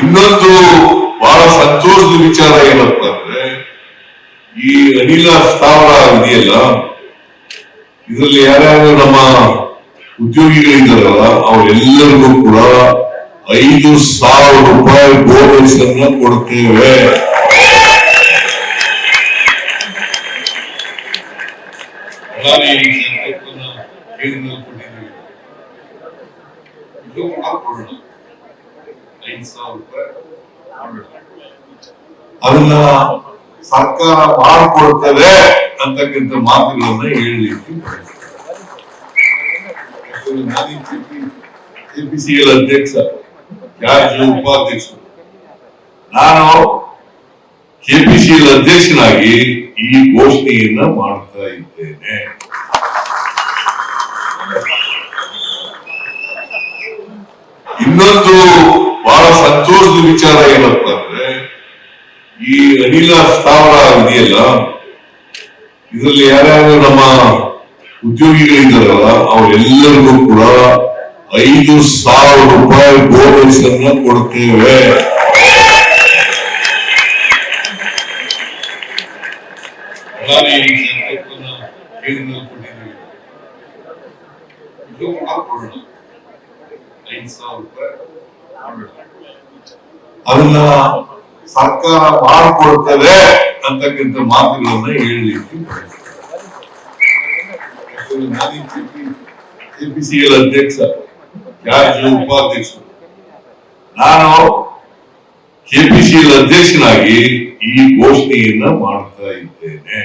ಇನ್ನೊಂದು ಬಹಳ ಸಂತೋಷದ ವಿಚಾರ ಏನಪ್ಪ ಅಂದ್ರೆ ಈ ಅನಿಲ ಸ್ಥಾವರ ಇದೆಯಲ್ಲ, ಇದರಲ್ಲಿ ಯಾರ್ಯಾರು ನಮ್ಮ ಉದ್ಯೋಗಿಗಳಿದ್ದಾರಲ್ಲ, ಅವರೆಲ್ಲರಿಗೂ ಕೂಡ ಐದು ಸಾವಿರ ರೂಪಾಯಿ ಬೋನಸ್ ಅನ್ನ ಕೊಡ್ತೇವೆ. ಇದು ಐದು ಸಾವಿರ ರೂಪಾಯಿ ಮಾಡೋಣ. ಅದನ್ನ ಸರ್ಕಾರ ಮಾಡಿಕೊಡ್ತದೆ ಅಂತಕ್ಕಂಥ ಮಾತುಗಳನ್ನ ಹೇಳಲಿಕ್ಕೆ ಕೆಪಿಸಿಎಲ್ ಅಧ್ಯಕ್ಷ ಜಾರ್ಜ್ ಉಪಾಧ್ಯಕ್ಷ ನಾನು ಕೆಪಿಸಿಎಲ್ ಅಧ್ಯಕ್ಷನಾಗಿ ಈ ಘೋಷಣೆಯನ್ನ ಮಾಡ್ತಾ ಇದ್ದೇನೆ. ಇನ್ನೊಂದು ಬಹಳ ಸಂತೋಷದ ವಿಚಾರ ಏನಪ್ಪ ಅಂದ್ರೆ, ಈ ಅನಿಲ ಸ್ಥಾವರ ಇದೆಯಲ್ಲ, ಇದರಲ್ಲಿ ಯಾರ್ಯಾರು ನಮ್ಮ ಉದ್ಯೋಗಿಗಳಿದ್ದಾರಲ್ಲ, ಅವರೆಲ್ಲರಿಗೂ ಕೂಡ ಐದು ಸಾವಿರ ರೂಪಾಯಿ ಬೋನಸ್ ಅನ್ನ ಕೊಡ್ತೇವೆ. ಐದು ಸಾವಿರ ರೂಪಾಯಿ. ಅದನ್ನ ಸರ್ಕಾರ ಮಾಡಿಕೊಡ್ತದೆ ಅಂತಕ್ಕಂಥ ಮಾತುಗಳನ್ನ ಹೇಳಲಿಕ್ಕೆ ಕೆಪಿಸಿಎಲ್ ಅಧ್ಯಕ್ಷ ಜಾರ್ಜ್ ಉಪಾಧ್ಯಕ್ಷರು. ನಾನು ಕೆಪಿಸಿಎಲ್ ಅಧ್ಯಕ್ಷನಾಗಿ ಈ ಘೋಷಣೆಯನ್ನ ಮಾಡ್ತಾ ಇದ್ದೇನೆ.